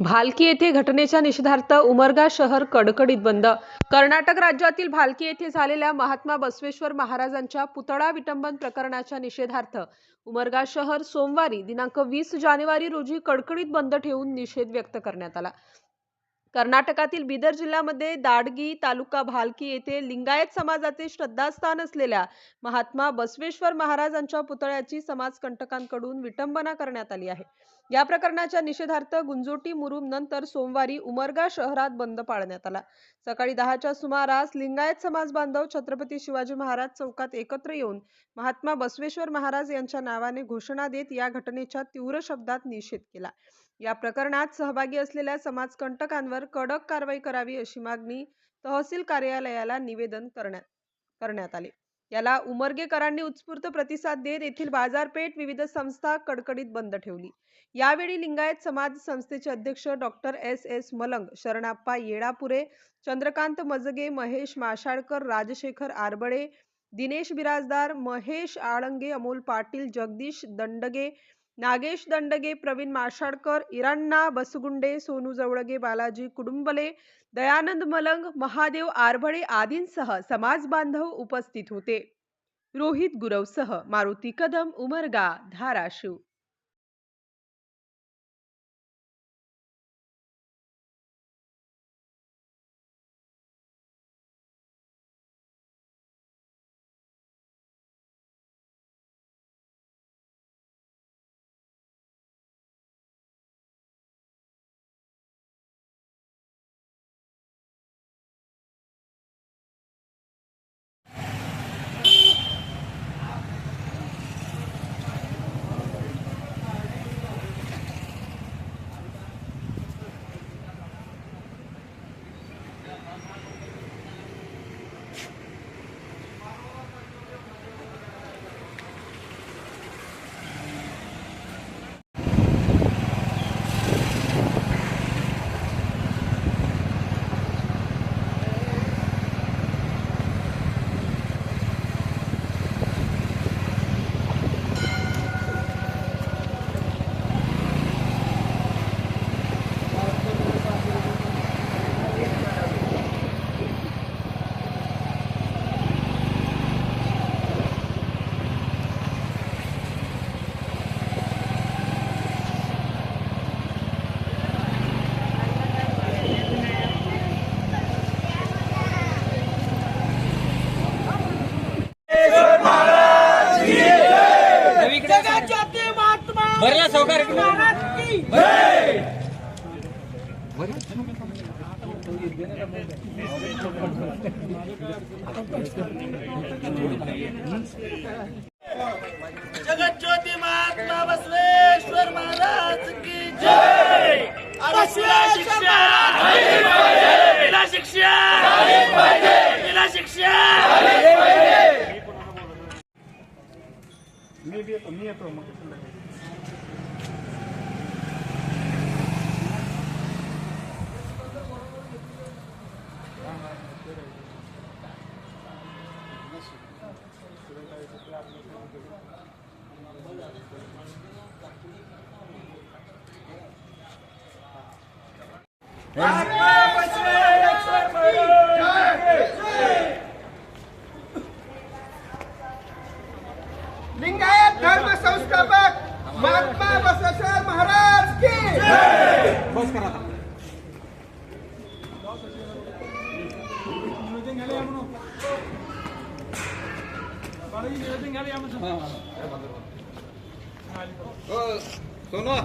भालकी येथे घटनेच्या निषेधार्थ उमरगा शहर कडकडीत बंद. कर्नाटक राज्यातील भालकी येथे झालेल्या महात्मा बसवेश्वर महाराजांच्या पुतळा विटंबन प्रकरणाच्या निषेधार्थ उमरगा शहर सोमवारी दिनांक वीस जानेवारी रोजी कडकडीत बंद ठेवून निषेध व्यक्त करण्यात आला. कर्नाटकातील बिदर जिल्ह्यामध्ये दाडगी तालुका भालकी येथे लिंगायत समाजाचे श्रद्धास्थान असलेल्या महात्मा बसवेश्वर महाराजांच्या पुतळ्याची समाजकंटकांकडून विटंबना करण्यात आली आहे. या प्रकरणाच्या निषेधार्थ गुंजोटी मुरुम नंतर सोमवारी उमरगा शहरात बंद पाळण्यात आला. सकाळी दहाच्या सुमारास लिंगायत समाज बांधव छत्रपती शिवाजी महाराज चौकात एकत्र येऊन महात्मा बसवेश्वर महाराज यांच्या नावाने घोषणा देत या घटनेच्या तीव्र शब्दात निषेध केला. या प्रकरणात सहभागी असलेल्या समाजकंटकांवर कडक कारवाई करावी अशी मागणी तहसील कार्यालयाला निवेदन करण्यात करण्यात आले. याला उमरगेकरांनी उत्स्फूर्त प्रतिसाद देत येथील बाजारपेठ विविध संस्था कडकडीत बंद ठेवली. यावेळी लिंगायत समाज संस्थेचे अध्यक्ष डॉक्टर एस. एस. मलंग शरणाप्पा येडापुरे चंद्रकांत मजगे महेश माशाळकर राजशेखर आरबडे दिनेश बिराजदार महेश आळंगे अमोल पाटील जगदीश दंडगे नागेश दंडगे प्रवीण माशाडकर इराण्णा बसगुंडे सोनू जवळगे बालाजी कुडुंबले दयानंद मलंग महादेव आरभळे आदींसह समाज बांधव उपस्थित होते. रोहित गुरवसह मारुती कदम उमरगा धाराशिव जगाचे महात्मा भरला सावकार. महाराज जगत ज्योती महात्मा बसवेश्वर महाराज की जय. अरे शिक्षा बिना शिक्षा बिना शिक्षा महात्मा बसवेश्वर महाराज की जय. लिंगायत धर्म संस्थापक महात्मा बसवेश्वर महाराज की बस करा শোনো।